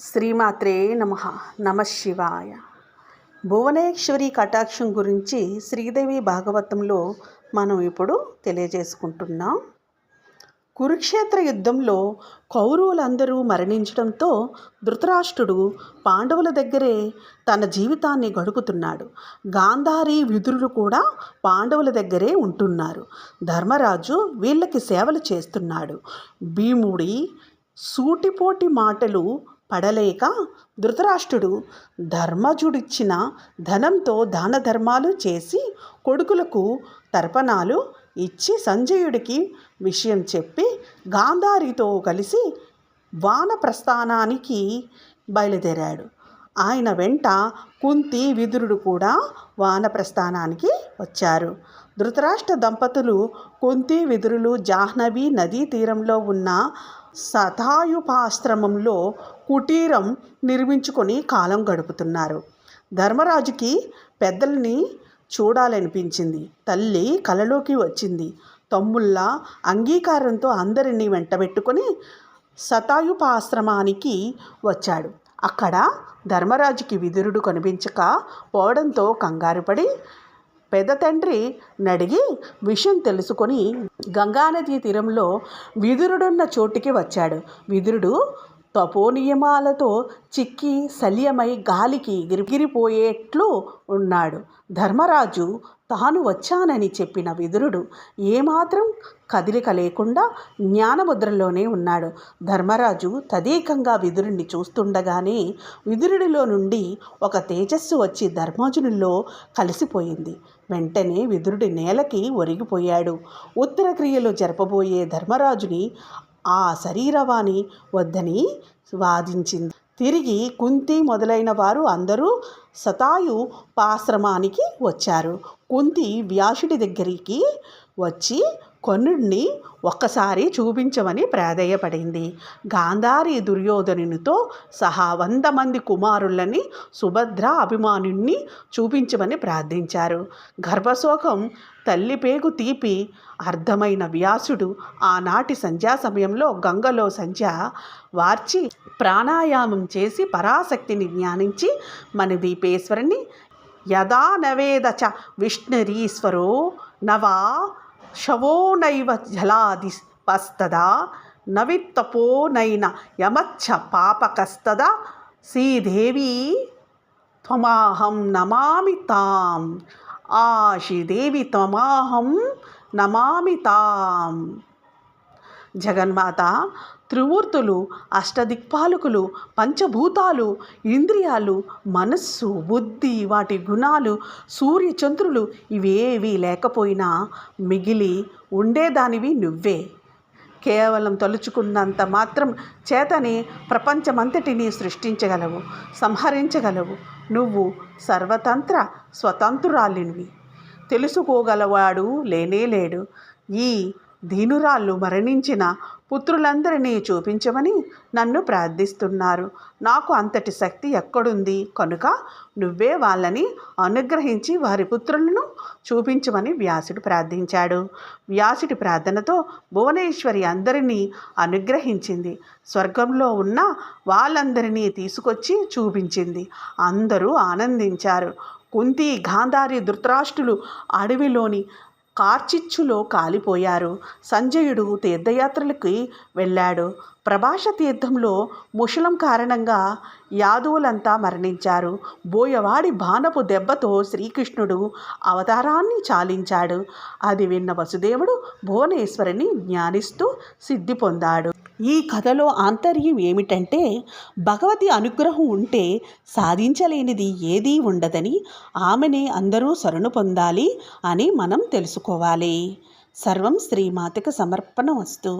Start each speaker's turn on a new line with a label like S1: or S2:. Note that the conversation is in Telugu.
S1: శ్రీమాత్రే నమ నమ శివాయ. భువనేశ్వరి కటాక్షం గురించి శ్రీదేవి భాగవతంలో మనం ఇప్పుడు తెలియజేసుకుంటున్నాం. కురుక్షేత్ర యుద్ధంలో కౌరవులందరూ మరణించడంతో ధృతరాష్ట్రుడు పాండవుల దగ్గరే తన జీవితాన్ని గడుపుతున్నాడు. గాంధారి విదురులు కూడా పాండవుల దగ్గరే ఉంటున్నారు. ధర్మరాజు వీళ్ళకి సేవలు చేస్తున్నాడు. భీముడి సూటిపోటి మాటలు పడలేక ధృతరాష్ట్రుడు ధర్మజుడిచ్చిన ధనంతో దాన ధర్మాలు చేసి కొడుకులకు తర్పణాలు ఇచ్చి సంజయుడికి విషయం చెప్పి గాంధారితో కలిసి వానప్రస్థానానికి బయలుదేరాడు. ఆయన వెంట కుంతి విదురుడు కూడా వానప్రస్థానానికి వచ్చారు. ధృతరాష్ట్ర దంపతులు కుంతి విదురులు జాహ్నవి నదీ తీరంలో ఉన్న సతాయుపాశ్రమంలో కుటీరం నిర్మించుకొని కాలం గడుపుతున్నారు. ధర్మరాజుకి పెద్దల్ని చూడాలనిపించింది. తల్లి కలలోకి వచ్చింది. తమ్ముళ్ళ అంగీకారంతో అందరినీ వెంటబెట్టుకొని శతాయుపాశ్రమానికి వచ్చాడు. అక్కడ ధర్మరాజుకి విదురుడు కనిపించక పోవడంతో కంగారుపడి పెద్ద తండ్రి నడిగి విషయం తెలుసుకొని గంగానదీ తీరంలో విదురుడున్న చోటికి వచ్చాడు. విదురుడు తపోనియమాలతో చిక్కి శల్యమై గాలికి గిరిగిరిపోయేట్లు ఉన్నాడు. ధర్మరాజు తాను వచ్చానని చెప్పిన విదురుడు ఏమాత్రం కదిలిక లేకుండా జ్ఞానముద్రలోనే ఉన్నాడు. ధర్మరాజు తదేకంగా విదురుణ్ణి చూస్తుండగానే విదురుడిలో నుండి ఒక తేజస్సు వచ్చి ధర్మజునిలో కలిసిపోయింది. వెంటనే విదురుడి నేలకి ఒరిగిపోయాడు. ఉత్తరక్రియలో జరపబోయే ధర్మరాజుని ఆ శరీరవాణి వద్దని వాదించింది. తిరిగి కుంతి మొదలైన వారు అందరూ శతాయు పాశ్రమానికి వచ్చారు. కుంతి వ్యాసుడి దగ్గరికి వచ్చి కర్ణుడిని ఒక్కసారి చూపించమని ప్రాధేయపడింది. గాంధారి దుర్యోధనునితో సహా వంద మంది కుమారులని సుభద్ర అభిమానుణ్ణి చూపించమని ప్రార్థించారు. గర్భశోకం తల్లిపేగు తీపి అర్థమైన వ్యాసుడు ఆనాటి సంధ్యా సమయంలో గంగలో సంధ్య వార్చి ప్రాణాయామం చేసి పరాశక్తిని జ్ఞానించి మన దీపేశ్వరుని యదా నవేద చ విష్ణురీశ్వరో నవా శవోనైవ జలాది పస్తదా నవిత్తపోనైన యమచ్చ పాపకస్తదా? శ్రీదేవి త్వమాహం నమామి తాం. ఆ శ్రీదేవి త్వమాహం నమామి తాం. జగన్మాత త్రిమూర్తులు అష్టదిక్పాలకులు పంచభూతాలు ఇంద్రియాలు మనస్సు బుద్ధి వాటి గుణాలు సూర్యచంద్రులు ఇవేవి లేకపోయినా మిగిలి ఉండేదానివి నువ్వే. కేవలం తలుచుకున్నంత మాత్రం చేతని ప్రపంచమంతటిని సృష్టించగలవు సంహరించగలవు. నువ్వు సర్వతంత్ర స్వతంత్రురాలినివి. తెలుసుకోగలవాడు లేనే లేడు. ఈ దీనురాళ్ళు మరణించిన పుత్రులందరినీ చూపించమని నన్ను ప్రార్థిస్తున్నారు. నాకు అంతటి శక్తి ఎక్కడుంది? కనుక నువ్వే వాళ్ళని అనుగ్రహించి వారి పుత్రులను చూపించమని వ్యాసుడు ప్రార్థించాడు. వ్యాసుడి ప్రార్థనతో భువనేశ్వరి అందరినీ అనుగ్రహించింది. స్వర్గంలో ఉన్న వాళ్ళందరినీ తీసుకొచ్చి చూపించింది. అందరూ ఆనందించారు. కుంతి గాంధారి ధృతరాష్ట్రులు అడవిలోని కార్చిచ్చులో కాలిపోయారు. సంజయుడు తీర్థయాత్రలకి వెళ్ళాడు. ప్రభాష తీర్థంలో ముషలం కారణంగా యాదవులంతా మరణించారు. బోయవాడి బాణపు దెబ్బతో శ్రీకృష్ణుడు అవతారాన్ని చాలించాడు. అది విన్న వసుదేవుడు భువనేశ్వరిని జ్ఞానిస్తూ సిద్ధి పొందాడు. ఈ కథలో ఆంతర్యం ఏమిటంటే భగవతి అనుగ్రహం ఉంటే సాధించలేనిది ఏదీ ఉండదని ఆమెనే అందరూ శరణు పొందాలి అని మనం తెలుసుకోవాలి. సర్వం శ్రీమాతకు సమర్పణ వస్తు